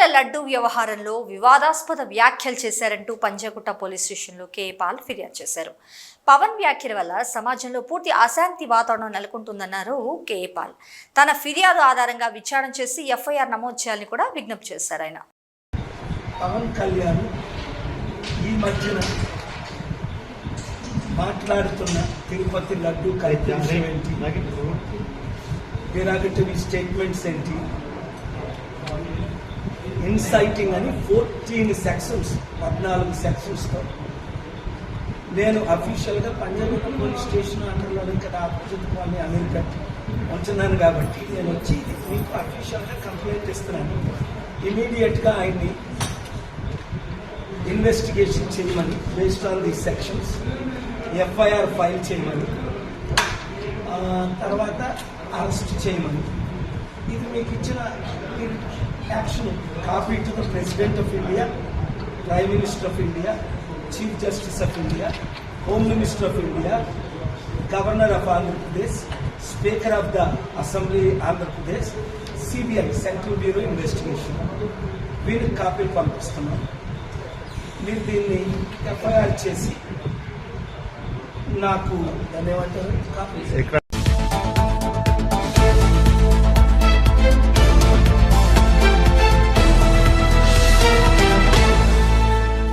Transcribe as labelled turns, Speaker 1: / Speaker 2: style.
Speaker 1: తిరుమల లడ్డు వ్యవహారంలో వివాదాస్పద వ్యాఖ్యలు చేశారంటూ పంజాగుట్ట పోలీస్ స్టేషన్లో కేపాల్ ఫిర్యాదు చేశారు. పవన్ వ్యాఖ్యల వల్ల సమాజంలో పూర్తి అశాంతి వాతావరణం నెలకొంటుందన్నారు కేపాల్ తన ఫిర్యాదు ఆధారంగా విచారణ చేసి ఎఫ్ఐఆర్ నమోదు చేయాలని కూడా విజ్ఞప్తి చేశారు ఆయన.
Speaker 2: పవన్ కళ్యాణ్ ఈ మధ్యన మాట్లాడుతున్న తిరుపతి లడ్డు డిరాగటరీ స్టేట్మెంట్స్ ఏంటి? ఇన్సైటింగ్ అని ఫోర్టీన్ సెక్షన్స్ పద్నాలుగు సెక్షన్స్తో నేను అఫీషియల్గా పంజాబ్ పోలీస్ స్టేషన్ అండర్లోనే కదా ఆపోజిట్ కాలనీ అమెరికా ఉంటున్నాను కాబట్టి నేను వచ్చి మీకు అఫీషియల్గా కంప్లైంట్ ఇస్తున్నాను ఇమీడియట్గా ఆయన్ని ఇన్వెస్టిగేషన్ చేయమని based on the sections FIR file చేయమని తర్వాత అరెస్ట్ చేయమని. ఇది మీకు ఇచ్చిన action copy to the president of India prime minister of India chief justice of India home minister of India governor of Andhra Pradesh speaker of the assembly Andhra Pradesh CBI central bureau investigation. వీరికి కాపీలు పంపిస్తున్నాం మీరు దీన్ని FIR చేసి నాకు ధన్యవాదాలు. Copy
Speaker 3: ఎక్కడ